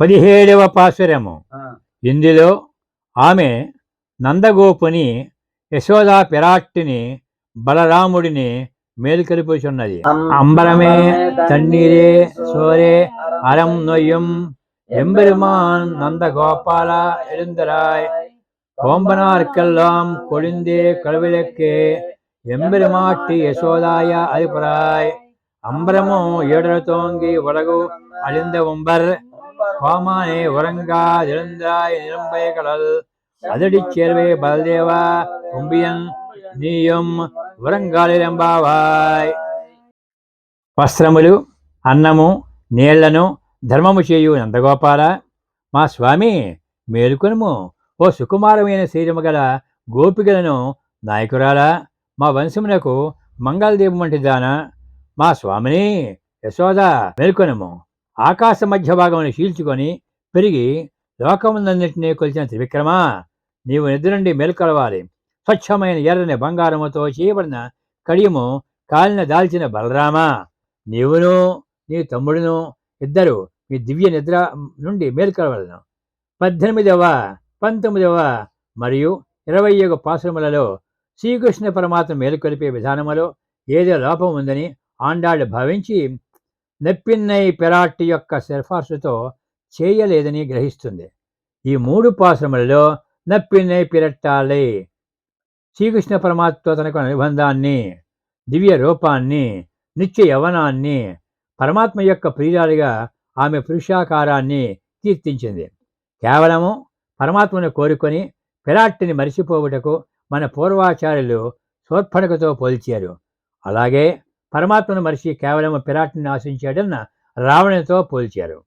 పదిహేడవ పాసురము ఆ, ఇందులో ఆమె నందగోపుని యశోదా పిరాట్టిని బలరాముడిని మేలుకొలిపుచున్నది అంబరమే తన్నీరే సోరే అరం నొయ్యం எம்பெருமான் நந்த கோபால எழுந்தராய் கோம்பனார்க்கெல்லாம் கொழுந்தே கழுவிளக்கே எம்பெருமாட்டி யசோதாய அதிபராய் அம்பரமோ ஏடரத்தோங்கி உலகு அழிந்த உம்பர் கோமானே உறங்காதிருந்தாய் நிரம்பய கடல் அதிடிச் சேர்வே பலதேவா உம்பியன் நீயும் ఉరంగాలిరంబావాయ్ వస్త్రములు అన్నము నీళ్లను ధర్మము చేయు నందగోపాల మా స్వామి మేలుకొనుము ఓ సుకుమారమైన శరీరము గల గోపికలను నాయకురాలా మా వంశమునకు మంగళదీపం వంటి దాన మా స్వామిని యశోద మేల్కొనము ఆకాశ మధ్య భాగమును చీల్చుకొని పెరిగి లోకములన్నింటినీ కొలిచిన త్రివిక్రమ నీవు నిద్ర నుండి మేల్కొలవాలి. స్వచ్ఛమైన ఎర్రని బంగారముతో చేయబడిన కడియము కాలిన దాల్చిన బలరామ. నీవును నీ తమ్ముడును ఇద్దరు మీ దివ్య నిద్ర నుండి మేల్కొలవలను. పద్దెనిమిదవ పంతొమ్మిదవ మరియు ఇరవై ఒక పాశ్రములలో శ్రీకృష్ణ పరమాత్మ మేలుకొలిపే విధానములో ఏదో లోపం ఉందని ఆండాళ్ళు భావించి నెప్పిన్నై పెరాట్టి యొక్క సిఫార్సుతో చేయలేదని గ్రహిస్తుంది. ఈ మూడు పాశ్రములలో నప్పిన్నై పిరట్టాలే శ్రీకృష్ణ పరమాత్మతో తనకు అనుబంధాన్ని దివ్య రూపాన్ని నిత్య యవనాన్ని పరమాత్మ యొక్క ప్రియురాలిగా ఆమె పురుషాకారాన్ని కీర్తించింది. కేవలము పరమాత్మను కోరుకొని పిరాట్టిని మరిచిపోవుటకు మన పూర్వాచార్యులు శోర్పణకతో పోల్చారు. అలాగే పరమాత్మను మరిచి కేవలం పిరాటిని ఆశించాడన్న రావణునితో పోల్చారు.